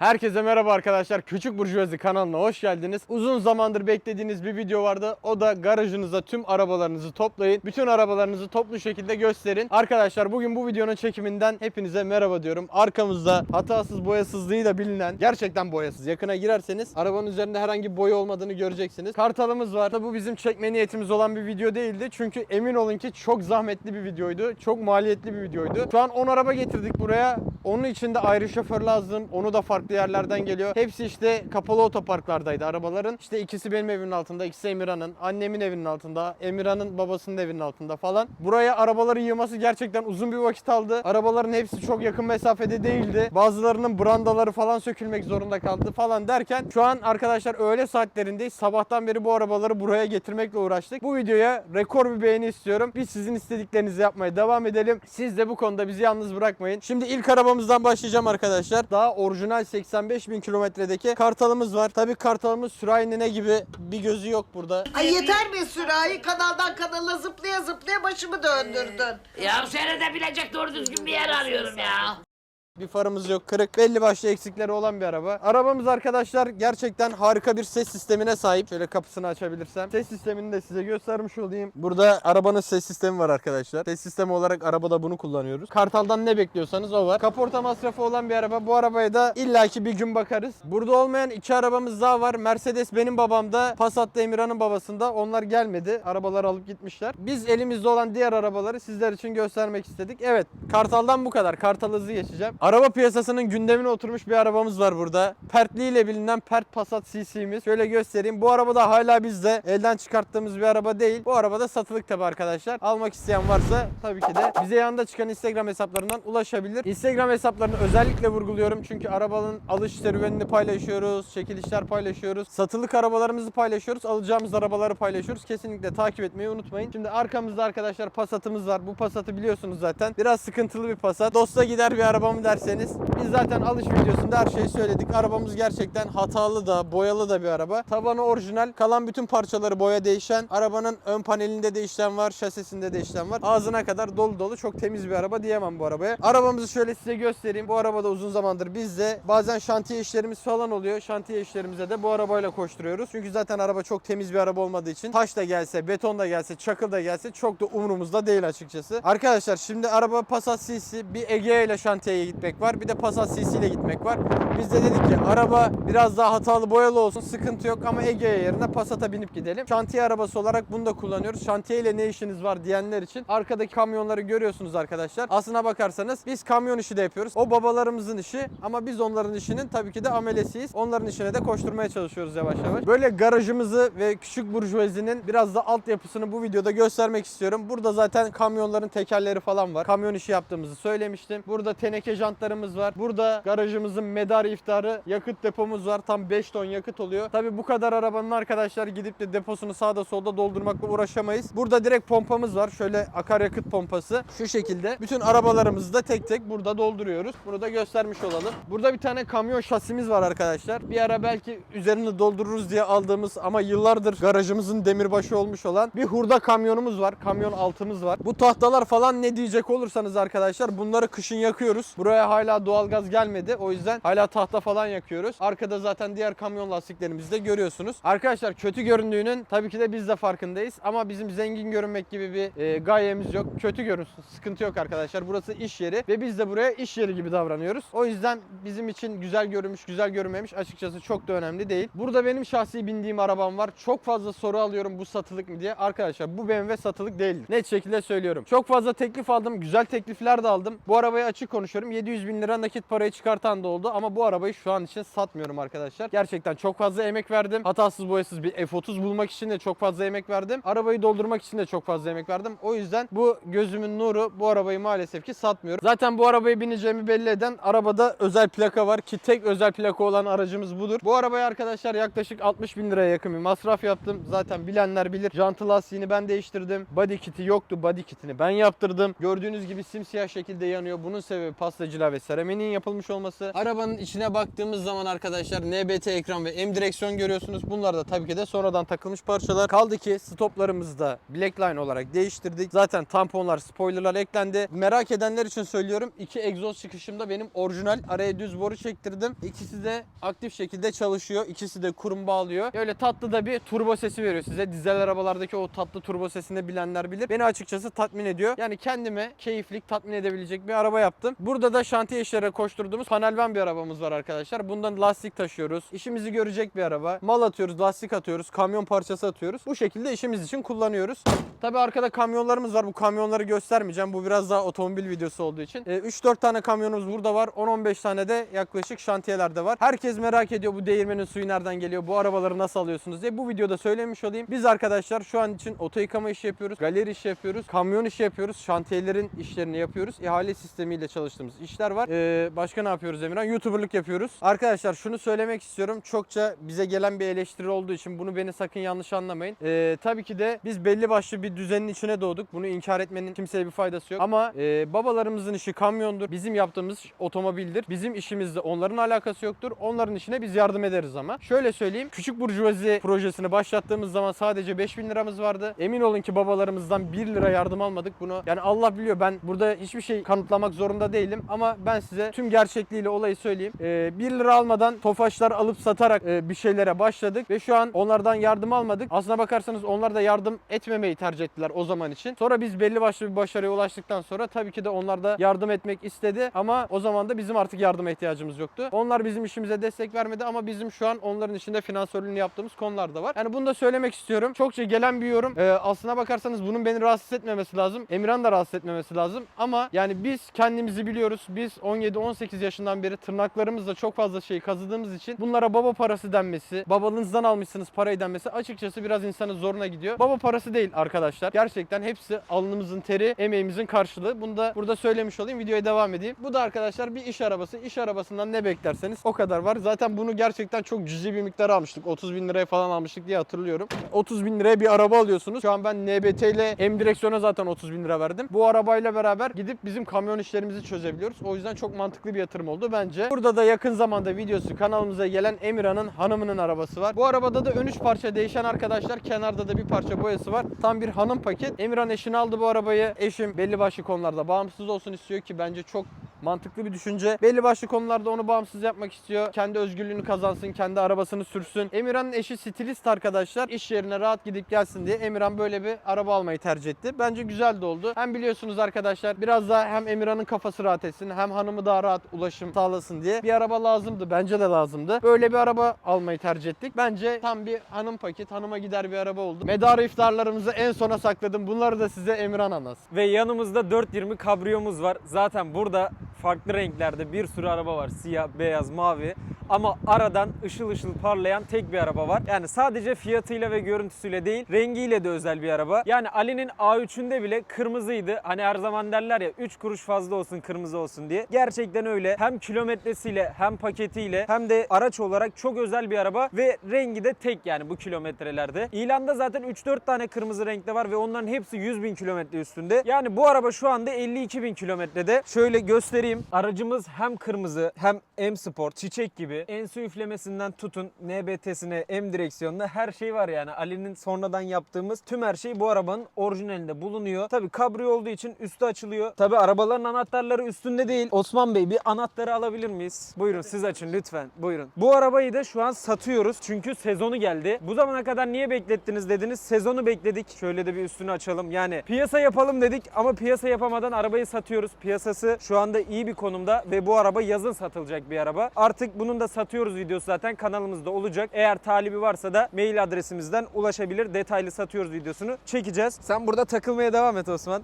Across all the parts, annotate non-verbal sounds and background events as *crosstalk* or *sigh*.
Herkese merhaba arkadaşlar. Küçük Burjuvazi kanalına hoş geldiniz. Uzun zamandır beklediğiniz bir video vardı. O da garajınıza tüm arabalarınızı toplayın. Bütün arabalarınızı toplu şekilde gösterin. Arkadaşlar bugün bu videonun çekiminden hepinize merhaba diyorum. Arkamızda hatasız boyasızlığıyla bilinen gerçekten boyasız. Yakına girerseniz arabanın üzerinde herhangi bir boya olmadığını göreceksiniz. Kartalımız var. Bu bizim çekme niyetimiz olan bir video değildi. Çünkü emin olun ki çok zahmetli bir videoydu. Çok maliyetli bir videoydu. Şu an 10 araba getirdik buraya. Onun için de ayrı şoför lazım. Onu da farklı yerlerden geliyor. Hepsi işte kapalı otoparklardaydı arabaların. İşte ikisi benim evimin altında, ikisi Emirhan'ın, annemin evinin altında, Emirhan'ın babasının evinin altında falan. Buraya arabaları yığması gerçekten uzun bir vakit aldı. Arabaların hepsi çok yakın mesafede değildi. Bazılarının brandaları falan sökülmek zorunda kaldı falan derken şu an arkadaşlar öğle saatlerindeyiz. Sabahtan beri bu arabaları buraya getirmekle uğraştık. Bu videoya rekor bir beğeni istiyorum. Biz sizin istediklerinizi yapmaya devam edelim. Siz de bu konuda bizi yalnız bırakmayın. Şimdi ilk arabamızdan başlayacağım arkadaşlar. Daha orijinal 85 bin kilometredeki kartalımız var. Tabii kartalımız sürahine gibi bir gözü yok burada. Ay yeter be sürahi kanaldan kanala zıplaya zıplaya başımı döndürdün. Ya seyredebilecek doğru düzgün bir yer arıyorum ya. Bir farımız yok kırık. Belli başlı eksikleri olan bir araba. Arabamız arkadaşlar gerçekten harika bir ses sistemine sahip. Şöyle kapısını açabilirsem. Ses sistemini de size göstermiş olayım. Burada arabanın ses sistemi var arkadaşlar. Ses sistemi olarak arabada bunu kullanıyoruz. Kartal'dan ne bekliyorsanız o var. Kaporta masrafı olan bir araba. Bu arabaya da illaki bir gün bakarız. Burada olmayan iki arabamız daha var. Mercedes benim babamda. Passat da Emirhan'ın babasında. Onlar gelmedi. Arabaları alıp gitmişler. Biz elimizde olan diğer arabaları sizler için göstermek istedik. Evet Kartal'dan bu kadar. Kartal hızlı geçeceğim. Araba piyasasının gündemine oturmuş bir arabamız var burada. Pertli ile bilinen Pert Passat CC'miz. Şöyle göstereyim. Bu araba da hala bizde. Elden çıkarttığımız bir araba değil. Bu araba da satılık tabi arkadaşlar. Almak isteyen varsa tabii ki de bize yanında çıkan Instagram hesaplarından ulaşabilir. Instagram hesaplarını özellikle vurguluyorum. Çünkü arabanın alış serüvenini paylaşıyoruz. Çekilişler paylaşıyoruz. Satılık arabalarımızı paylaşıyoruz. Alacağımız arabaları paylaşıyoruz. Kesinlikle takip etmeyi unutmayın. Şimdi arkamızda arkadaşlar Passat'ımız var. Bu Passat'ı biliyorsunuz zaten. Biraz sıkıntılı bir Passat. Dosta gider bir arabamı derseniz. Biz zaten alış videosunda her şeyi söyledik. Arabamız gerçekten hatalı da boyalı da bir araba. Tabanı orijinal. Kalan bütün parçaları boya değişen. Arabanın ön panelinde de işlem var. Şasisinde de işlem var. Ağzına kadar dolu dolu. Çok temiz bir araba diyemem bu arabaya. Arabamızı şöyle size göstereyim. Bu arabada uzun zamandır bizde. Bazen şantiye işlerimiz falan oluyor. Şantiye işlerimize de bu arabayla koşturuyoruz. Çünkü zaten araba çok temiz bir araba olmadığı için taş da gelse, beton da gelse, çakıl da gelse çok da umurumuzda değil açıkçası. Arkadaşlar şimdi araba Passat CC bir Egea ile şantiyeye gitmek var. Bir de Passat CC ile gitmek var. Biz de dedik ki araba biraz daha hatalı boyalı olsun sıkıntı yok ama Egea yerine Passat'a binip gidelim. Şantiye arabası olarak bunu da kullanıyoruz. Şantiye ile ne işiniz var diyenler için arkadaki kamyonları görüyorsunuz arkadaşlar. Aslına bakarsanız biz kamyon işi de yapıyoruz. O babalarımızın işi ama biz onların işinin tabii ki de amelesiyiz. Onların işine de koşturmaya çalışıyoruz yavaş yavaş. Böyle garajımızı ve küçük burjuvazinin biraz da altyapısını bu videoda göstermek istiyorum. Burada zaten kamyonların tekerleri falan var. Kamyon işi yaptığımızı söylemiştim. Burada teneke jantlarımız var. Burada garajımızın medar iftarı yakıt depomuz var. Tam 5 ton yakıt oluyor. Tabii bu kadar arabanın arkadaşlar gidip de deposunu sağda solda doldurmakla uğraşamayız. Burada direkt pompamız var. Şöyle akaryakıt pompası. Şu şekilde. Bütün arabalarımızı da tek tek burada dolduruyoruz. Bunu da göstermiş olalım. Burada bir tane kamyon şasimiz var arkadaşlar. Bir ara belki üzerini doldururuz diye aldığımız ama yıllardır garajımızın demirbaşı olmuş olan bir hurda kamyonumuz var. Kamyon altımız var. Bu tahtalar falan ne diyecek olursanız arkadaşlar bunları kışın yakıyoruz. Buraya hala doğalgaz gelmedi. O yüzden hala tahta falan yakıyoruz. Arkada zaten diğer kamyon lastiklerimizi de görüyorsunuz. Arkadaşlar kötü göründüğünün tabii ki de biz de farkındayız. Ama bizim zengin görünmek gibi bir e, gayemiz yok. Kötü görünsün. Sıkıntı yok arkadaşlar. Burası iş yeri ve biz de buraya iş yeri gibi davranıyoruz. O yüzden bizim için güzel görünmüş, güzel görünmemiş açıkçası çok da önemli değil. Burada benim şahsi bindiğim arabam var. Çok fazla soru alıyorum bu satılık mı diye. Arkadaşlar bu BMW satılık değildir. Net şekilde söylüyorum. Çok fazla teklif aldım. Güzel teklifler de aldım. Bu arabayı açık konuşuyorum. 700 bin lira nakit parayı çıkartan da oldu ama bu arabayı şu an için satmıyorum arkadaşlar. Gerçekten çok fazla emek verdim. Hatasız boyasız bir F30 bulmak için de çok fazla emek verdim. Arabayı doldurmak için de çok fazla emek verdim. O yüzden bu gözümün nuru bu arabayı maalesef ki satmıyorum. Zaten bu arabaya bineceğimi belli eden arabada özel plaka var ki tek özel plaka olan aracımız budur. Bu arabaya arkadaşlar yaklaşık 60 bin liraya yakın bir masraf yaptım. Zaten bilenler bilir. Jantı lastiğini ben değiştirdim. Body kiti yoktu. Body kitini ben yaptırdım. Gördüğünüz gibi simsiyah şekilde yanıyor. Bunun sebebi pastacı cila ve seramiğinin yapılmış olması. Arabanın içine baktığımız zaman arkadaşlar NBT ekran ve M direksiyon görüyorsunuz. Bunlar da tabii ki de sonradan takılmış parçalar. Kaldı ki stoplarımızı da Blackline olarak değiştirdik. Zaten tamponlar, spoilerlar eklendi. Merak edenler için söylüyorum. iki egzoz çıkışımda benim orijinal araya düz boru çektirdim. İkisi de aktif şekilde çalışıyor. İkisi de kurum bağlıyor. Öyle tatlı da bir turbo sesi veriyor size. Dizel arabalardaki o tatlı turbo sesini bilenler bilir. Beni açıkçası tatmin ediyor. Yani kendime keyiflik tatmin edebilecek bir araba yaptım. Burada da şantiye işlere koşturduğumuz panel van bir arabamız var arkadaşlar. Bundan lastik taşıyoruz. İşimizi görecek bir araba. Mal atıyoruz, lastik atıyoruz, kamyon parçası atıyoruz. Bu şekilde işimiz için kullanıyoruz. Tabi arkada kamyonlarımız var. Bu kamyonları göstermeyeceğim. Bu biraz daha otomobil videosu olduğu için. Ee, 3-4 tane kamyonumuz burada var. 10-15 tane de yaklaşık şantiyelerde var. Herkes merak ediyor bu değirmenin suyu nereden geliyor? Bu arabaları nasıl alıyorsunuz diye. Bu videoda söylemiş olayım. Biz arkadaşlar şu an için oto yıkama işi yapıyoruz. Galeri işi yapıyoruz. Kamyon işi yapıyoruz. Şantiyelerin işlerini yapıyoruz. İhale sistemiyle çalıştığımız işler var. Ee, başka ne yapıyoruz Emirhan? YouTuber'lık yapıyoruz. Arkadaşlar şunu söylemek istiyorum. Çokça bize gelen bir eleştiri olduğu için bunu beni sakın yanlış anlamayın. Ee, tabii ki de biz belli başlı bir düzenin içine doğduk. Bunu inkar etmenin kimseye bir faydası yok. Ama e, babalarımızın işi kamyondur. Bizim yaptığımız otomobildir. Bizim işimizde onların alakası yoktur. Onların işine biz yardım ederiz ama. Şöyle söyleyeyim. Küçük Burjuvazi projesini başlattığımız zaman sadece 5000 liramız vardı. Emin olun ki babalarımızdan 1 lira yardım almadık bunu. Yani Allah biliyor ben burada hiçbir şey kanıtlamak zorunda değilim ama ben size tüm gerçekliğiyle olayı söyleyeyim. Ee, 1 lira almadan tofaşlar alıp satarak e, bir şeylere başladık ve şu an onlardan yardım almadık. Aslına bakarsanız onlar da yardım etmemeyi tercih ettiler o zaman için. Sonra biz belli başlı bir başarıya ulaştıktan sonra tabii ki de onlar da yardım etmek istedi ama o zaman da bizim artık yardıma ihtiyacımız yoktu. Onlar bizim işimize destek vermedi ama bizim şu an onların içinde finansörlüğünü yaptığımız konular da var. Yani bunu da söylemek istiyorum. Çokça gelen bir yorum. Ee, aslına bakarsanız bunun beni rahatsız etmemesi lazım. Emirhan da rahatsız etmemesi lazım. Ama yani biz kendimizi biliyoruz. Biz 17-18 yaşından beri tırnaklarımızla çok fazla şey kazıdığımız için bunlara baba parası denmesi, babanızdan almışsınız parayı denmesi açıkçası biraz insanın zoruna gidiyor. Baba parası değil arkadaşlar. Gerçekten hepsi alnımızın teri, emeğimizin karşılığı. Bunu da burada söylemiş olayım. Videoya devam edeyim. Bu da arkadaşlar bir iş arabası. İş arabasından ne beklerseniz o kadar var. Zaten bunu gerçekten çok cüzi bir miktar almıştık. 30 bin liraya falan almıştık diye hatırlıyorum. 30 bin liraya bir araba alıyorsunuz. Şu an ben NBT ile M direksiyona zaten 30 bin lira verdim. Bu arabayla beraber gidip bizim kamyon işlerimizi çözebiliyoruz. O yüzden çok mantıklı bir yatırım oldu bence. Burada da yakın zamanda videosu kanalımıza gelen Emirhan'ın hanımının arabası var. Bu arabada da ön üç parça değişen arkadaşlar. Kenarda da bir parça boyası var. Tam bir hanım paket. Emirhan eşini aldı bu arabayı. Eşim belli başlı konularda bağımsız olsun istiyor ki bence çok mantıklı bir düşünce. Belli başlı konularda onu bağımsız yapmak istiyor. Kendi özgürlüğünü kazansın, kendi arabasını sürsün. Emirhan'ın eşi stilist arkadaşlar. İş yerine rahat gidip gelsin diye Emirhan böyle bir araba almayı tercih etti. Bence güzel de oldu. Hem biliyorsunuz arkadaşlar biraz daha hem Emirhan'ın kafası rahat etsin hem hanımı daha rahat ulaşım sağlasın diye bir araba lazımdı. Bence de lazımdı. Böyle bir araba almayı tercih ettik. Bence tam bir hanım paket, hanıma gider bir araba oldu. Medarı iftarlarımızı en sona sakladım. Bunları da size Emirhan anlatsın. Ve yanımızda 420 kabriyomuz var. Zaten burada farklı renklerde bir sürü araba var. Siyah, beyaz, mavi. Ama aradan ışıl ışıl parlayan tek bir araba var. Yani sadece fiyatıyla ve görüntüsüyle değil, rengiyle de özel bir araba. Yani Ali'nin A3'ünde bile kırmızıydı. Hani her zaman derler ya 3 kuruş fazla olsun kırmızı olsun diye. Gerçekten öyle. Hem kilometresiyle hem paketiyle hem de araç olarak çok özel bir araba ve rengi de tek yani bu kilometrelerde. İlanda zaten 3-4 tane kırmızı renkte var ve onların hepsi 100 bin kilometre üstünde. Yani bu araba şu anda 52 bin kilometrede. Şöyle göstereyim. Aracımız hem kırmızı hem M Sport, çiçek gibi. En su üflemesinden tutun NBT'sine, M direksiyonuna her şey var yani. Ali'nin sonradan yaptığımız tüm her şey bu arabanın orijinalinde bulunuyor. Tabi kabriyo olduğu için üstü açılıyor. Tabi arabaların anahtarları üstünde değil. Osman Bey bir anahtarı alabilir miyiz? Buyurun siz açın lütfen. Buyurun. Bu arabayı da şu an satıyoruz. Çünkü sezonu geldi. Bu zamana kadar niye beklettiniz dediniz. Sezonu bekledik. Şöyle de bir üstünü açalım. Yani piyasa yapalım dedik ama piyasa yapamadan arabayı satıyoruz. Piyasası şu anda iyi bir konumda ve bu araba yazın satılacak bir araba. Artık bunun da satıyoruz videosu zaten kanalımızda olacak. Eğer talibi varsa da mail adresimizden ulaşabilir. Detaylı satıyoruz videosunu çekeceğiz. Sen burada takılmaya devam et Osman.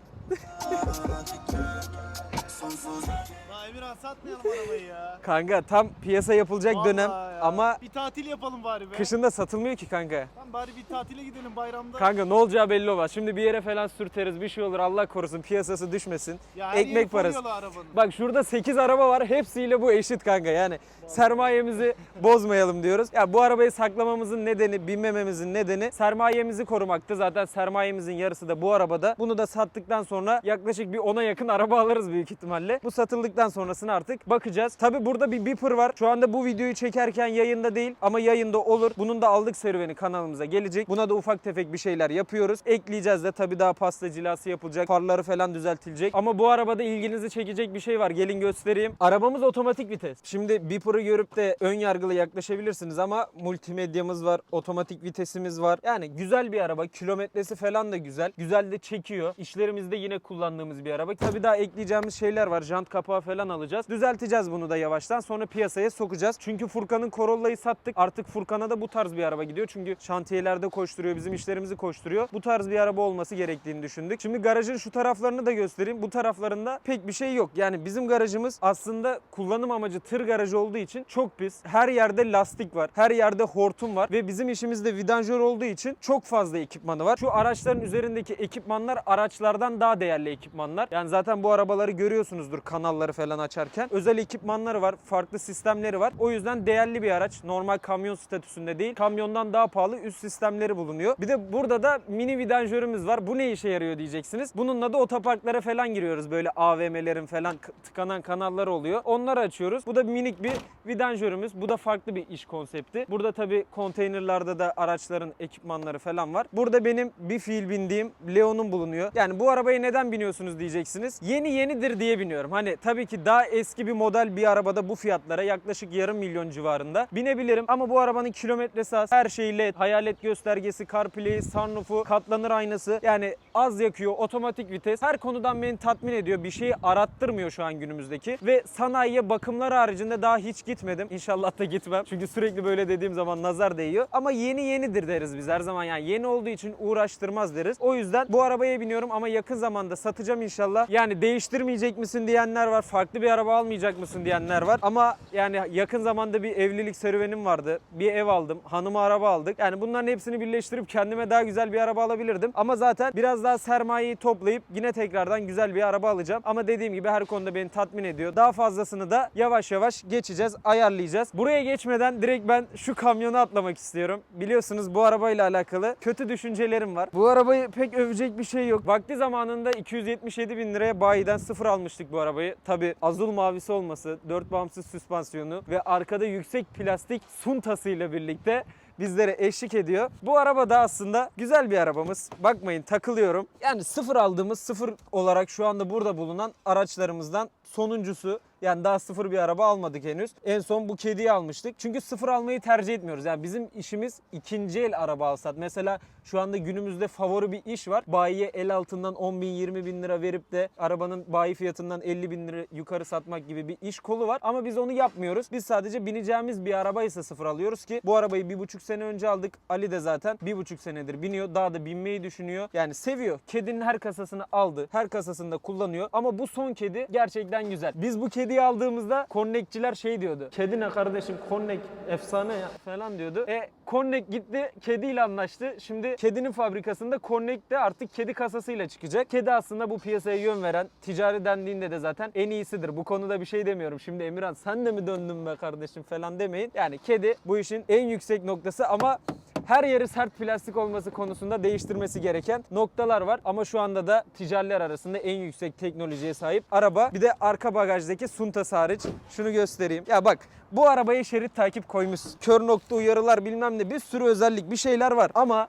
Emirhan satmayalım arabayı ya. Kanka tam piyasa yapılacak dönem. Vallahi ya. Ama Bir tatil yapalım bari be. kışında satılmıyor ki kanka. Lan bari bir tatile gidelim bayramda. Kanka ne olacağı belli olmaz. Şimdi bir yere falan sürteriz bir şey olur Allah korusun piyasası düşmesin. ya her yeri Ekmek parası. koruyorlar arabanın. Bak şurada 8 araba var. Hepsiyle bu eşit kanka. Yani sermayemizi *laughs* bozmayalım diyoruz. Ya bu arabayı saklamamızın nedeni, binmememizin nedeni sermayemizi korumaktı. Zaten sermayemizin yarısı da bu arabada. Bunu da sattıktan sonra yaklaşık bir 10'a yakın araba alırız büyük ihtimalle. Bu satıldıktan sonrasını artık bakacağız. Tabi burada bir Beeper var. Şu anda bu videoyu çekerken yayında değil ama yayında olur. Bunun da aldık serüveni kanalımıza gelecek. Buna da ufak tefek bir şeyler yapıyoruz. Ekleyeceğiz de tabi daha pasta cilası yapılacak. Farları falan düzeltilecek. Ama bu arabada ilginizi çekecek bir şey var. Gelin göstereyim. Arabamız otomatik vites. Şimdi Beeper'ı görüp de ön yargılı yaklaşabilirsiniz ama multimedyamız var. Otomatik vitesimiz var. Yani güzel bir araba. Kilometresi falan da güzel. Güzel de çekiyor. İşlerimizde yine kullandığımız bir araba. Tabi daha ekleyeceğimiz şeyler var. Jant kapağı falan alacağız. Düzelteceğiz bunu da yavaştan. Sonra piyasaya sokacağız. Çünkü Furkan'ın Corolla'yı sattık. Artık Furkan'a da bu tarz bir araba gidiyor. Çünkü şantiyelerde koşturuyor. Bizim işlerimizi koşturuyor. Bu tarz bir araba olması gerektiğini düşündük. Şimdi garajın şu taraflarını da göstereyim. Bu taraflarında pek bir şey yok. Yani bizim garajımız aslında kullanım amacı tır garajı olduğu için çok pis. Her yerde lastik var. Her yerde hortum var. Ve bizim işimiz de vidanjör olduğu için çok fazla ekipmanı var. Şu araçların üzerindeki ekipmanlar araçlardan daha değerli ekipmanlar. Yani zaten bu arabaları görüyorsunuzdur kanalları falan açarken. Özel ekipmanları var. Farklı sistemleri var. O yüzden değerli bir araç. Normal kamyon statüsünde değil. Kamyondan daha pahalı üst sistemleri bulunuyor. Bir de burada da mini vidanjörümüz var. Bu ne işe yarıyor diyeceksiniz. Bununla da otoparklara falan giriyoruz. Böyle AVM'lerin falan tıkanan kanallar oluyor. Onları açıyoruz. Bu da minik bir vidanjörümüz. Bu da farklı bir iş konsepti. Burada tabii konteynerlarda da araçların ekipmanları falan var. Burada benim bir fiil bindiğim Leon'un bulunuyor. Yani bu arabaya neden biniyorsunuz diyeceksiniz. Yeni yenidir diye biniyorum. Hani tabii ki daha eski bir model bir arabada bu fiyatlara yaklaşık yarım milyon civarında binebilirim. Ama bu arabanın kilometresi az. Her şey LED, hayalet göstergesi, CarPlay, sunroofu, katlanır aynası. Yani az yakıyor, otomatik vites. Her konudan beni tatmin ediyor. Bir şeyi arattırmıyor şu an günümüzdeki. Ve sanayiye bakımlar haricinde daha hiç gitmedim. İnşallah da gitmem. Çünkü sürekli böyle dediğim zaman nazar değiyor. Ama yeni yenidir deriz biz her zaman. Yani yeni olduğu için uğraştırmaz deriz. O yüzden bu arabaya biniyorum ama yakın zamanda satacağım inşallah. Yani değiştirmeyecek misin diyenler var. Farklı bir araba almayacak mısın diyenler var. Ama yani yakın zamanda bir evlilik serüvenim vardı. Bir ev aldım. Hanıma araba aldık. Yani bunların hepsini birleştirip kendime daha güzel bir araba alabilirdim. Ama zaten biraz daha sermayeyi toplayıp yine tekrardan güzel bir araba alacağım. Ama dediğim gibi her konuda beni tatmin ediyor. Daha fazlasını da yavaş yavaş geçeceğiz, ayarlayacağız. Buraya geçmeden direkt ben şu kamyona atlamak istiyorum. Biliyorsunuz bu arabayla alakalı kötü düşüncelerim var. Bu arabayı pek övecek bir şey yok. Vakti zamanında 277 bin liraya bayiden sıfır almıştık bu arabayı. Tabi azul mavisi olması, dört bağımsız süspansiyonu ve arkada yüksek plastik suntasıyla birlikte bizlere eşlik ediyor. Bu araba da aslında güzel bir arabamız. Bakmayın takılıyorum. Yani sıfır aldığımız sıfır olarak şu anda burada bulunan araçlarımızdan sonuncusu. Yani daha sıfır bir araba almadık henüz. En son bu kediyi almıştık. Çünkü sıfır almayı tercih etmiyoruz. Yani bizim işimiz ikinci el araba alsat. Mesela şu anda günümüzde favori bir iş var. Bayiye el altından 10 bin 20 bin lira verip de arabanın bayi fiyatından 50 bin lira yukarı satmak gibi bir iş kolu var. Ama biz onu yapmıyoruz. Biz sadece bineceğimiz bir arabaysa sıfır alıyoruz ki bu arabayı bir buçuk sene önce aldık. Ali de zaten bir buçuk senedir biniyor. Daha da binmeyi düşünüyor. Yani seviyor. Kedinin her kasasını aldı. Her kasasında kullanıyor. Ama bu son kedi gerçekten güzel. Biz bu kediyi aldığımızda konnekçiler şey diyordu. Kedi ne kardeşim konnek efsane ya falan diyordu. E konnek gitti kediyle anlaştı. Şimdi kedinin fabrikasında konnek de artık kedi kasasıyla çıkacak. Kedi aslında bu piyasaya yön veren ticari dendiğinde de zaten en iyisidir. Bu konuda bir şey demiyorum. Şimdi Emirhan sen de mi döndün be kardeşim falan demeyin. Yani kedi bu işin en yüksek noktası ama her yeri sert plastik olması konusunda değiştirmesi gereken noktalar var. Ama şu anda da ticariler arasında en yüksek teknolojiye sahip araba. Bir de arka bagajdaki suntası hariç şunu göstereyim. Ya bak bu arabaya şerit takip koymuş. Kör nokta uyarılar bilmem ne bir sürü özellik bir şeyler var. Ama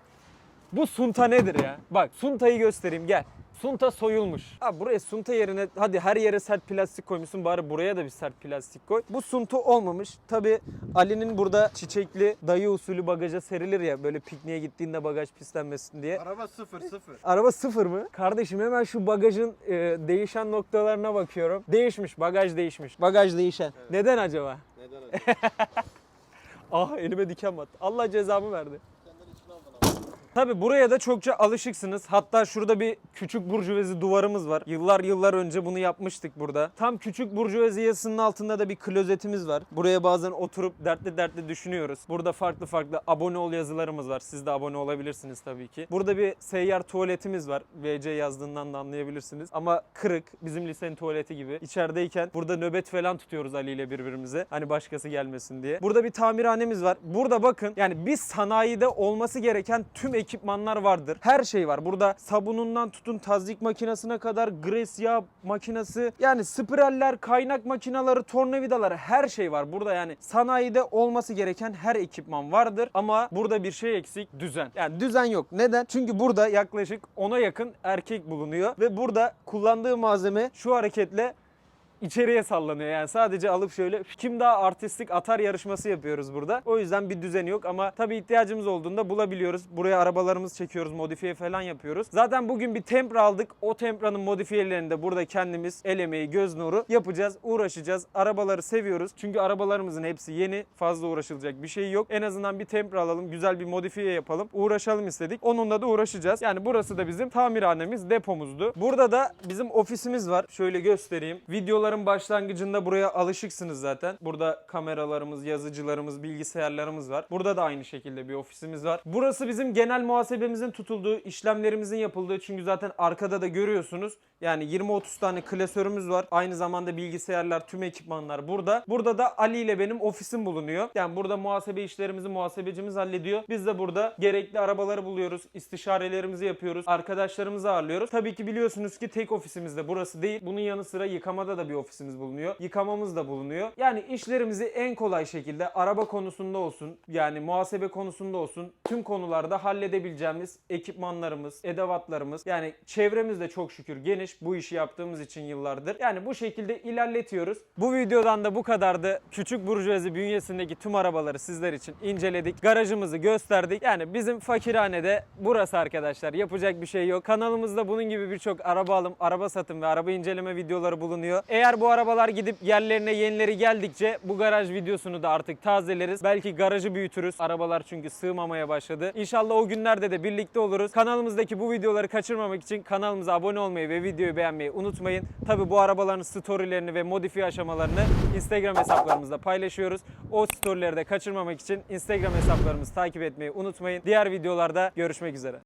bu sunta nedir ya? Bak suntayı göstereyim gel. Sunta soyulmuş. Abi buraya sunta yerine hadi her yere sert plastik koymuşsun bari buraya da bir sert plastik koy. Bu sunta olmamış. Tabi Ali'nin burada çiçekli dayı usulü bagaja serilir ya böyle pikniğe gittiğinde bagaj pislenmesin diye. Araba sıfır sıfır. Araba sıfır mı? Kardeşim hemen şu bagajın e, değişen noktalarına bakıyorum. Değişmiş, bagaj değişmiş. Bagaj değişen. Neden acaba? Neden *laughs* öyle? Ah elime diken battı. Allah cezamı verdi. Tabi buraya da çokça alışıksınız. Hatta şurada bir küçük burjuvezi duvarımız var. Yıllar yıllar önce bunu yapmıştık burada. Tam küçük burjuvezi yazısının altında da bir klozetimiz var. Buraya bazen oturup dertli dertli düşünüyoruz. Burada farklı farklı abone ol yazılarımız var. Siz de abone olabilirsiniz tabii ki. Burada bir seyyar tuvaletimiz var. VC yazdığından da anlayabilirsiniz. Ama kırık. Bizim lisenin tuvaleti gibi. İçerideyken burada nöbet falan tutuyoruz Ali ile birbirimize. Hani başkası gelmesin diye. Burada bir tamirhanemiz var. Burada bakın yani bir sanayide olması gereken tüm ekipmanlar vardır. Her şey var. Burada sabunundan tutun tazik makinesine kadar gres yağ makinesi yani spiraller, kaynak makinaları, tornavidaları her şey var. Burada yani sanayide olması gereken her ekipman vardır ama burada bir şey eksik düzen. Yani düzen yok. Neden? Çünkü burada yaklaşık 10'a yakın erkek bulunuyor ve burada kullandığı malzeme şu hareketle içeriye sallanıyor. Yani sadece alıp şöyle kim daha artistik atar yarışması yapıyoruz burada. O yüzden bir düzeni yok ama tabii ihtiyacımız olduğunda bulabiliyoruz. Buraya arabalarımızı çekiyoruz, modifiye falan yapıyoruz. Zaten bugün bir Tempra aldık. O Tempra'nın modifiyelerini de burada kendimiz el emeği, göz nuru yapacağız, uğraşacağız. Arabaları seviyoruz. Çünkü arabalarımızın hepsi yeni. Fazla uğraşılacak bir şey yok. En azından bir Tempra alalım, güzel bir modifiye yapalım. Uğraşalım istedik. Onunla da uğraşacağız. Yani burası da bizim tamirhanemiz, depomuzdu. Burada da bizim ofisimiz var. Şöyle göstereyim. Videoların başlangıcında buraya alışıksınız zaten. Burada kameralarımız, yazıcılarımız, bilgisayarlarımız var. Burada da aynı şekilde bir ofisimiz var. Burası bizim genel muhasebemizin tutulduğu, işlemlerimizin yapıldığı. Çünkü zaten arkada da görüyorsunuz. Yani 20-30 tane klasörümüz var. Aynı zamanda bilgisayarlar, tüm ekipmanlar burada. Burada da Ali ile benim ofisim bulunuyor. Yani burada muhasebe işlerimizi muhasebecimiz hallediyor. Biz de burada gerekli arabaları buluyoruz. istişarelerimizi yapıyoruz. Arkadaşlarımızı ağırlıyoruz. Tabii ki biliyorsunuz ki tek ofisimiz de burası değil. Bunun yanı sıra yıkamada da bir ofisimiz bulunuyor. Yıkamamız da bulunuyor. Yani işlerimizi en kolay şekilde araba konusunda olsun, yani muhasebe konusunda olsun tüm konularda halledebileceğimiz ekipmanlarımız, edevatlarımız yani çevremiz de çok şükür geniş bu işi yaptığımız için yıllardır. Yani bu şekilde ilerletiyoruz. Bu videodan da bu kadardı. Küçük burjuvazi bünyesindeki tüm arabaları sizler için inceledik. Garajımızı gösterdik. Yani bizim fakirhanede burası arkadaşlar. Yapacak bir şey yok. Kanalımızda bunun gibi birçok araba alım, araba satım ve araba inceleme videoları bulunuyor. Eğer bu arabalar gidip yerlerine yenileri geldikçe bu garaj videosunu da artık tazeleriz. Belki garajı büyütürüz. Arabalar çünkü sığmamaya başladı. İnşallah o günlerde de birlikte oluruz. Kanalımızdaki bu videoları kaçırmamak için kanalımıza abone olmayı ve videoyu beğenmeyi unutmayın. Tabi bu arabaların storylerini ve modifiye aşamalarını Instagram hesaplarımızda paylaşıyoruz. O storyleri de kaçırmamak için Instagram hesaplarımızı takip etmeyi unutmayın. Diğer videolarda görüşmek üzere.